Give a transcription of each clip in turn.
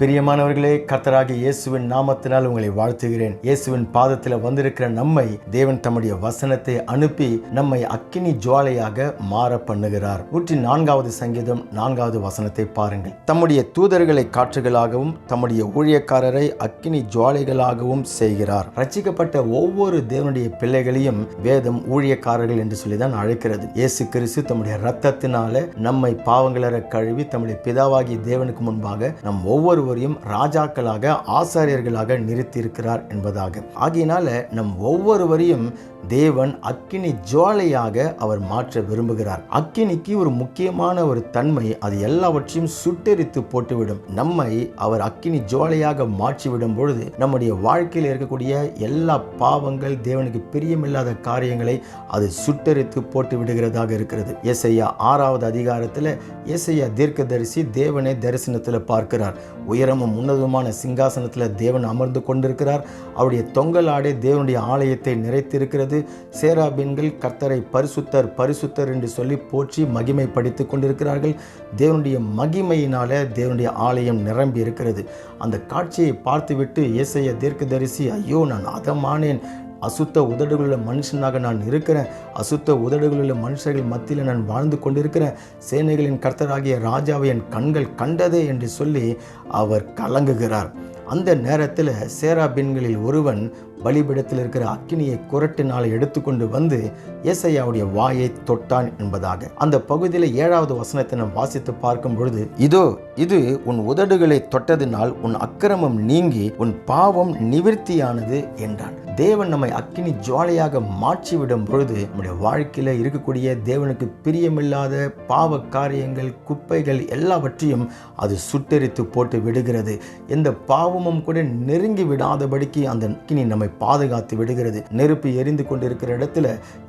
பிரியமானவர்களே கர்த்தராகி இயேசுவின் நாமத்தினால் உங்களை வாழ்த்துகிறேன். இயேசுவின் பாதத்தில் வந்திருக்கிற நம்மை தேவன் தம்முடைய வசனத்தை அனுப்பி நம்மை அக்கினி ஜுவாலையாக மாற பண்ணுகிறார். நூற்றி நான்காவது சங்கீதம் நான்காவது வசனத்தை பாருங்கள். தம்முடைய தூதர்களை காற்றுகளாகவும் தம்முடைய ஊழியக்காரரை அக்கினி ஜுவாலைகளாகவும் செய்கிறார். ரச்சிக்கப்பட்ட ஒவ்வொரு தேவனுடைய பிள்ளைகளையும் வேதம் ஊழியக்காரர்கள் என்று சொல்லி தான் அழைக்கிறது. இயேசு கிறிஸ்து தம்முடைய ரத்தத்தினால நம்மை பாவங்களற கழுவி தம்முடைய பிதாவாகிய தேவனுக்கு முன்பாக நம் ஒவ்வொரு ஒவ்வொருவரையும் ராஜாக்களாக ஆசாரியர்களாக நிறுத்தியிருக்கிறார் என்பதாக. ஆகையினால நம் ஒவ்வொருவரையும் தேவன் அக்கினி ஜுவாலையாக அவர் மாற்ற விரும்புகிறார். அக்கினிக்கு ஒரு முக்கியமான ஒரு தன்மை அது எல்லாவற்றையும் சுட்டெரித்து போட்டுவிடும். நம்மை அவர் அக்கினி ஜுவாலையாக மாற்றிவிடும் பொழுது நம்முடைய வாழ்க்கையில் இருக்கக்கூடிய எல்லா பாவங்கள் தேவனுக்கு பிரியமில்லாத காரியங்களை அது சுட்டெரித்து போட்டு விடுகிறதாக இருக்கிறது. எஸ்ஐயா ஆறாவது அதிகாரத்தில் ஏசையா தீர்க்கதரிசி தேவனை தரிசனத்தில் பார்க்கிறார். உயரமும் உன்னதமான சிங்காசனத்தில் தேவன் அமர்ந்து கொண்டிருக்கிறார். அவருடைய தொங்கல் ஆடை தேவனுடைய ஆலயத்தை நிறைத்திருக்கிறது. சேராபீன்கள் கர்த்தரை பரிசுத்தர் பரிசுத்தர் என்று சொல்லி போற்றி மகிமைப்படுத்தி கொண்டிருக்கிறார்கள். தேவனுடைய மகிமையினால தேவனுடைய ஆலயம் நிரம்பி இருக்கிறது அந்த காட்சியை பார்த்துவிட்டு ஏசைய தீர்க்கதரிசி ஐயோ நான் அதமானேன். அசுத்த உதடுகளுள்ள மனுஷனாக நான் இருக்கிறேன். அசுத்த உதடுகளுள்ள மனுஷர்கள் மத்தியில் நான் வாழ்ந்து கொண்டிருக்கிறேன். சேனைகளின் கர்த்தராகிய ராஜாவை என் கண்கள் கண்டதே என்று சொல்லி அவர் கலங்குகிறார். அந்த நேரத்தில் சேராபின்களில் ஒருவன் பலிபிடத்தில் இருக்கிற அக்கினியை குரட்டினால் எடுத்துக்கொண்டு வந்து ஏசையாவுடைய வாயை தொட்டான் என்பதாக. அந்த பகுதியில் ஏழாவது வசனத்தை நாம் வாசித்து பார்க்கும் பொழுது இதோ இது உன் உதடுகளை தொட்டதினால் உன் அக்கிரமம் நீங்கி உன் பாவம் நிவிர்த்தியானது என்றான். தேவன் நம்மை அக்கினி ஜுவாலையாக மாற்றிவிடும் பொழுது நம்முடைய வாழ்க்கையில் இருக்கக்கூடிய தேவனுக்கு பிரியமில்லாத பாவ காரியங்கள் குப்பைகள் எல்லாவற்றையும் அது சுட்டெரித்து போட்டு விடுகிறது. எந்த பாவமும் கூட நெருங்கி விடாதபடிக்கு அந்த அக்கினி நம்மை பாதுகாத்து விடுகிறது. நெருப்பு எரிந்து கொண்டிருக்கிற இடத்துல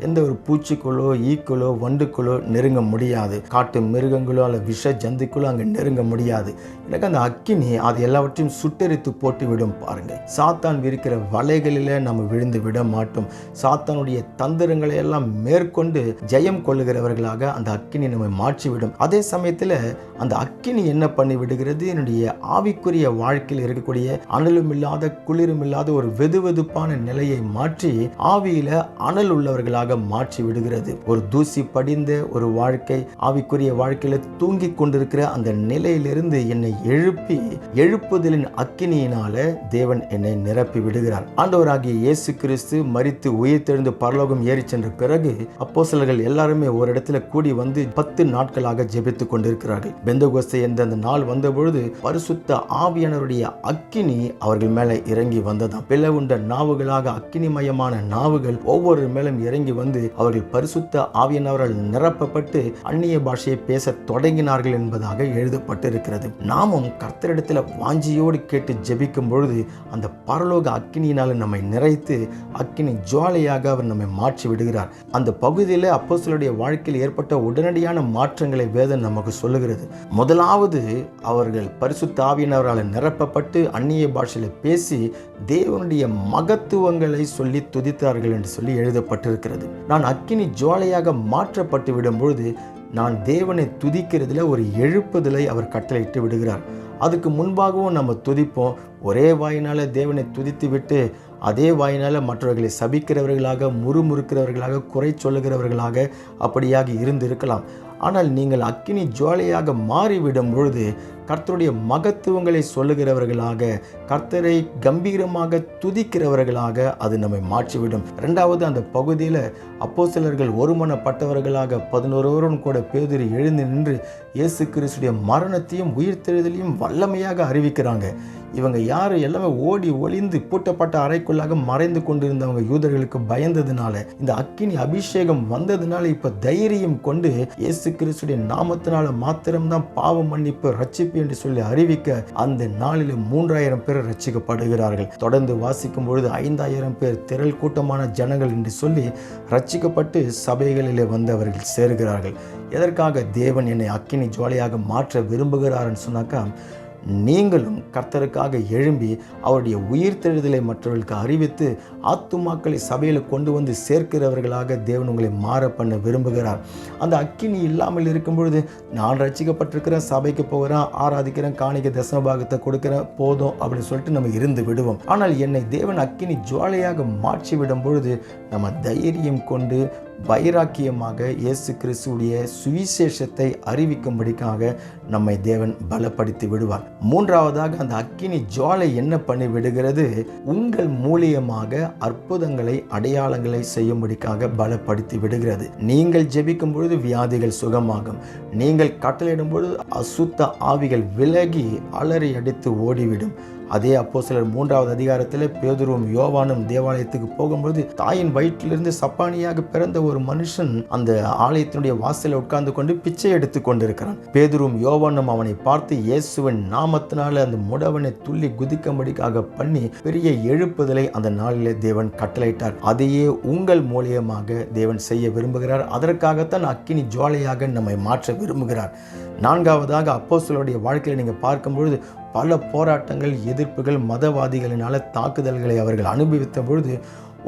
எந்த ஒரு பூச்சிக்குள்ளோ ஈக்களோ வண்டுக்களோ நெருங்க முடியாது. காட்டு மிருகங்களோ அல்ல விஷ ஜந்துக்களோ அங்கே நெருங்க முடியாது. எனக்கு அந்த அக்கினி அது எல்லாவற்றையும் சுட்டெரித்து போட்டு விடும் பாருங்க சாத்தான் விரிக்கிற வலைகளில் நம்ம விழுந்து விட மாட்டோம். சாத்தானுடைய தந்திரங்களை எல்லாம் மேற்கொண்டு ஜெயம் கொள்ளுகிறவர்களாக அந்த அக்கினி நம்மை மாற்றிவிடும். அதே சமயத்தில் அந்த அக்கினி என்ன பண்ணி விடுகிறது? என்னுடைய ஆவிக்குரிய வாழ்க்கையில் இருக்கக்கூடிய அனலும் இல்லாத குளிரும் இல்லாத ஒரு வெதுவெதுப்பான நிலையை மாற்றி ஆவியில அனல் உள்ளவர்களாக மாற்றி விடுகிறது. ஒரு தூசி படிந்த ஒரு வாழ்க்கை ஆவிக்குரிய வாழ்க்கையில தூங்கி கொண்டிருக்கிற அந்த நிலையிலிருந்து என்னை எழுப்பி எழுப்புதலின் அக்கினியினால தேவன் என்னை நிரப்பி விடுகிறார். ஆண்டவராகிய இயேசு கிறிஸ்து மரித்து உயிர்த்தெழுந்து பரலோகம் ஏறி சென்ற பிறகு அப்போ சிலர்கள் எல்லாருமே ஒரு இடத்துல கூடி வந்து பத்து நாட்களாக ஜெபித்து கொண்டிருக்கிறார்கள். பெந்தகோஸ்தை என்ற அந்த நாள் வந்தபொழுது பரிசுத்த ஆவியானவருடைய அக்கினி அவர்கள் மேலே இறங்கி வந்ததாம். பிளவுண்ட நாவுகளாக அக்கினிமயமான நாவுகள் ஒவ்வொரு மேலும் இறங்கி வந்து அவர்கள் பரிசுத்த ஆவியனவரால் நிரப்பப்பட்டு அந்நிய பாஷையை பேச தொடங்கினார்கள் என்பதாக எழுதப்பட்டிருக்கிறது. நாமும் கர்த்தரிடத்தில் வாஞ்சியோடு கேட்டு ஜெபிக்கும் பொழுது அந்த பரலோக அக்கினியினால் நம்மை நிறைத்து அக்கினி ஜுவாலையாக அவர் நம்மை மாற்றி விடுகிறார். அந்த பகுதியில் அப்போசலுடைய வாழ்க்கையில் ஏற்பட்ட உடனடியான மாற்றங்களை வேதம் நமக்கு சொல்லுகிறது. முதலாவது அவர்கள் பரிசுத்த ஆவியினவரால் நிரப்பப்பட்டு அந்நிய பாஷையில் பேசி தேவனுடைய மகத்துவங்களை சொல்லி துதித்தார்கள் என்று சொல்லி எழுதப்பட்டிருக்கிறது. நான் அக்கினி ஜுவாலையாக மாற்றப்பட்டு விடும் பொழுது நான் தேவனை துதிக்கிறதுல ஒரு எழுப்புதலை அவர் கட்டளையிட்டு விடுகிறார். அதுக்கு முன்பாகவும் நம்ம துதிப்போம். ஒரே வாயினால் தேவனை துதித்து விட்டு அதே வாயினால் மற்றவர்களை சபிக்கிறவர்களாக முறுமுறுக்கிறவர்களாக குறை சொல்லுகிறவர்களாக அப்படியாக இருந்திருக்கலாம். ஆனால் நீங்கள் அக்கினி ஜுவாலையாக மாறிவிடும் பொழுது கர்த்தருடைய மகத்துவங்களை சொல்லுகிறவர்களாக கர்த்தரை கம்பீரமாக துதிக்கிறவர்களாக அது நம்மை மாற்றிவிடும். ரெண்டாவது அந்த பகுதியில் அப்போ சிலர்கள் ஒருமனப்பட்டவர்களாக பதினொருவரும் கூட பேதிரி எழுந்து நின்று இயேசு கிறிஸ்துடைய மரணத்தையும் உயிர்த்தெழுதலையும் வல்லமையாக அறிவிக்கிறாங்க. இவங்க யார்? எல்லாமே ஓடி ஒளிந்து பூட்டப்பட்ட அறைக்குள்ளாக மறைந்து கொண்டிருந்தவங்க யூதர்களுக்கு பயந்ததுனால இந்த அக்கினி அபிஷேகம் வந்ததுனால இப்போ தைரியம் கொண்டு இயேசு கிறிஸ்துடைய நாமத்தினால மாத்திரம்தான் பாவ மன்னிப்பு ரட்சிப்பு என்று சொல்லி அறிவிக்க அந்த நாளில் மூன்றாயிரம் பேர் ரட்சிக்கப்படுகிறார்கள். தொடர்ந்து வாசிக்கும் பொழுது ஐந்தாயிரம் பேர் திரள் கூட்டமான ஜனங்கள் என்று சொல்லி ரட்சிக்கப்பட்டு சபைகளிலே வந்தவர்கள் சேர்கிறார்கள். எதற்காக தேவன் என்னை அக்கினி ஜுவாலையாக மாற்ற விரும்புகிறார்னு சொன்னாக்கா நீங்களும் கர்த்தருக்காக எழும்பி அவருடைய உயிர்த்தெழுதலை மற்றவர்களுக்கு அறிவித்து ஆத்துமாக்களை சபையில் கொண்டு வந்து சேர்க்கிறவர்களாக தேவன் உங்களை மாற பண்ண விரும்புகிறார். அந்த அக்கினி இல்லாமல் இருக்கும் பொழுது நான் ரசிக்கப்பட்டிருக்கிறேன் சபைக்கு போகிறேன் ஆராதிக்கிறேன் காணிக்க தசமபாகத்தை கொடுக்குறேன் போதும் அப்படின்னு சொல்லிட்டு நம்ம இருந்து விடுவோம். ஆனால் என்னை தேவன் அக்கினி ஜுவாலையாக மாற்றி விடும் பொழுது நம்ம தைரியம் கொண்டு வைராக்கியமாக இயேசு கிறிஸ்துடைய சுவிசேஷத்தை அறிவிக்கும்படிக்காக நம்மை தேவன் பலப்படுத்தி விடுவார். மூன்றாவதாக அந்த அக்கினி ஜுவாலை என்ன பண்ணி விடுகிறது? உங்கள் மூலியமாக அற்புதங்களை அடையாளங்களை செய்யும்படிக்காக பலப்படுத்தி விடுகிறது. நீங்கள் ஜெபிக்கும் பொழுது வியாதிகள் சுகமாகும். நீங்கள் கட்டளையிடும் பொழுது அசுத்த ஆவிகள் விலகி அலறி அடித்து ஓடிவிடும். அதே அப்போ சிலர் மூன்றாவது அதிகாரத்தில் பேதுருவும் யோவானும் தேவாலயத்துக்கு போகும்பொழுது தாயின் வயிற்றிலிருந்து சப்பானியாக பிறந்த ஒரு மனுஷன் அந்த ஆலயத்தினுடைய வாசலில் உட்கார்ந்து கொண்டு பிச்சை எடுத்து கொண்டிருக்கிறான். பேதுரும் யோவானும் அவனை பார்த்து இயேசுவின் நாமத்தினால அந்த முடவனை துள்ளி குதிக்கும்படிக்காக பண்ணி பெரிய எழுப்புதலை அந்த நாளிலே தேவன் கட்டளையிட்டார். அதையே உங்கள் மூலியமாக தேவன் செய்ய விரும்புகிறார். அதற்காகத்தான் அக்கினி ஜுவாலையாக நம்மை மாற்ற விரும்புகிறார். நான்காவதாக அப்போஸ்தலருடைய வாழ்க்கையில் நீங்கள் பார்க்கும்பொழுது பல போராட்டங்கள் எதிர்ப்புகள் மதவாதிகளினால தாக்குதல்களை அவர்கள் அனுபவித்த பொழுது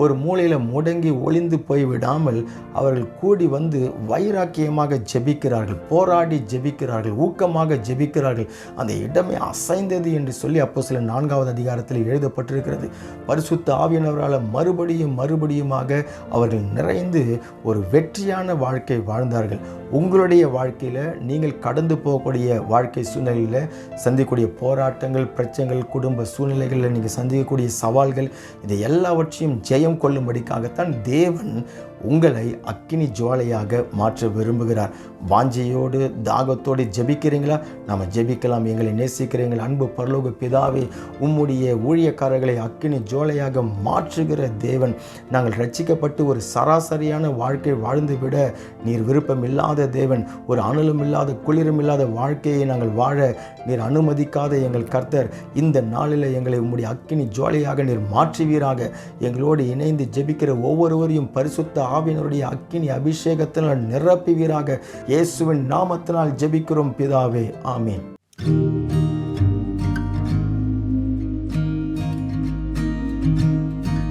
ஒரு மூலையில் முடங்கி ஒளிந்து போய் விடாமல் அவர்கள் கூடி வந்து வைராக்கியமாக ஜெபிக்கிறார்கள் போராடி ஜெபிக்கிறார்கள் ஊக்கமாக ஜெபிக்கிறார்கள். அந்த இடமே அசைந்தது என்று சொல்லி அப்போ சில நான்காவது அதிகாரத்தில் எழுதப்பட்டிருக்கிறது. பரிசுத்த ஆவியனவரால் மறுபடியும் மறுபடியுமாக அவர்கள் நிறைந்து ஒரு வெற்றியான வாழ்க்கை வாழ்ந்தார்கள். உங்களுடைய வாழ்க்கையில் நீங்கள் கடந்து போகக்கூடிய வாழ்க்கை சூழ்நிலையில் சந்திக்கக்கூடிய போராட்டங்கள் பிரச்சனைகள் குடும்ப சூழ்நிலைகளில் நீங்கள் சந்திக்கக்கூடிய சவால்கள் இதை எல்லாவற்றையும் ஜெயம் கொள்ளும்படிக்காகத்தான் தேவன் உங்களை அக்கினி ஜுவாலையாக மாற்ற விரும்புகிறார். வாஞ்சையோடு தாகத்தோடு ஜெபிக்கிறீங்களா? நாம் ஜெபிக்கலாம். எங்களை நேசிக்கிறீங்கள் அன்பு பரலோக பிதாவே உம்முடைய ஊழியக்காரர்களை அக்கினி ஜுவாலையாக மாற்றுகிற தேவன். நாங்கள் ரட்சிக்கப்பட்டு ஒரு சராசரியான வாழ்க்கை வாழ்ந்து விட நீர் விருப்பம் இல்லாத தேவன். ஒரு அனலும் இல்லாத குளிரும் இல்லாத வாழ்க்கையை நாங்கள் வாழ நீர் அனுமதிக்காத எங்கள் கர்த்தர். இந்த நாளில் எங்களை உம்முடைய அக்கினி ஜுவாலையாக நீர் மாற்றுவீராக. எங்களோடு இணைந்து ஜெபிக்கிற ஒவ்வொருவரையும் பரிசுத்த ஆவியினருடைய அக்கினி அபிஷேகத்தினால் நிரப்புவீராக. இயேசுவின் நாமத்தினால் ஜெபிக்கிறோம் பிதாவே. ஆமீன்.